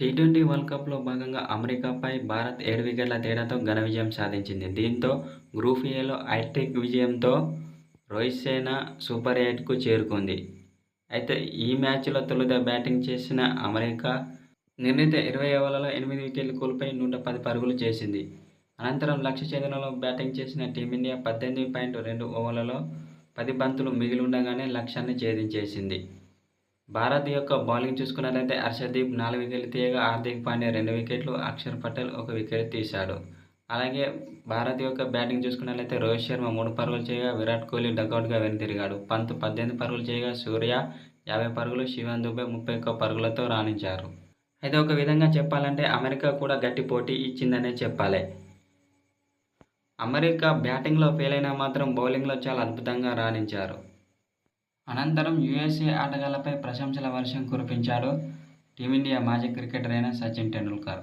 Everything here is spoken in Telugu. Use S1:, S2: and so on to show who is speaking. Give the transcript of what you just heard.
S1: టీ ట్వంటీ వరల్డ్ కప్లో భాగంగా అమెరికాపై భారత్ ఏడు వికెట్ల తేడాతో ఘన విజయం సాధించింది. దీంతో గ్రూప్ ఏలో హైట్రిక్ విజయంతో రోహిత్ సేన సూపర్ ఎయిట్కు చేరుకుంది. అయితే ఈ మ్యాచ్లో తొలుత బ్యాటింగ్ చేసిన అమెరికా నిర్ణీత ఇరవై ఓవర్లలో ఎనిమిది వికెట్లు కోల్పోయి నూట పది పరుగులు చేసింది. అనంతరం లక్ష్య ఛేదనలో బ్యాటింగ్ చేసిన టీమిండియా పద్దెనిమిది పాయింట్ రెండు ఓవర్లలో పది బంతులు మిగిలి ఉండగానే లక్ష్యాన్ని ఛేదించేసింది. భారత్ యొక్క బౌలింగ్ చూసుకున్నట్లయితే హర్షదీప్ నాలుగు వికెట్లు తీయగా హార్దిక్ పాండ్యా రెండు వికెట్లు అక్షర్ పటేల్ ఒక వికెట్ తీశాడు. అలాగే భారత్ యొక్క బ్యాటింగ్ చూసుకున్నట్లయితే రోహిత్ శర్మ మూడు పరుగులు చేయగా విరాట్ కోహ్లీ డకౌట్గా వెనుతిరిగాడు పంత్ పద్దెనిమిది పరుగులు చేయగా సూర్య యాభై పరుగులు శివన్ దుబే ముప్పై ఒక్క పరుగులతో రాణించారు. అయితే ఒక విధంగా చెప్పాలంటే అమెరికా కూడా గట్టి పోటీ ఇచ్చిందనే చెప్పాలి. అమెరికా బ్యాటింగ్లో ఫెయిల్ అయినా మాత్రం బౌలింగ్లో చాలా అద్భుతంగా రాణించారు. అనంతరం యుఎస్ఏ ఆటగాళ్ళపై ప్రశంసల వర్షం కురిపించాడు టీమిండియా మాజీ క్రికెటర్ అయిన సచిన్ టెండూల్కర్.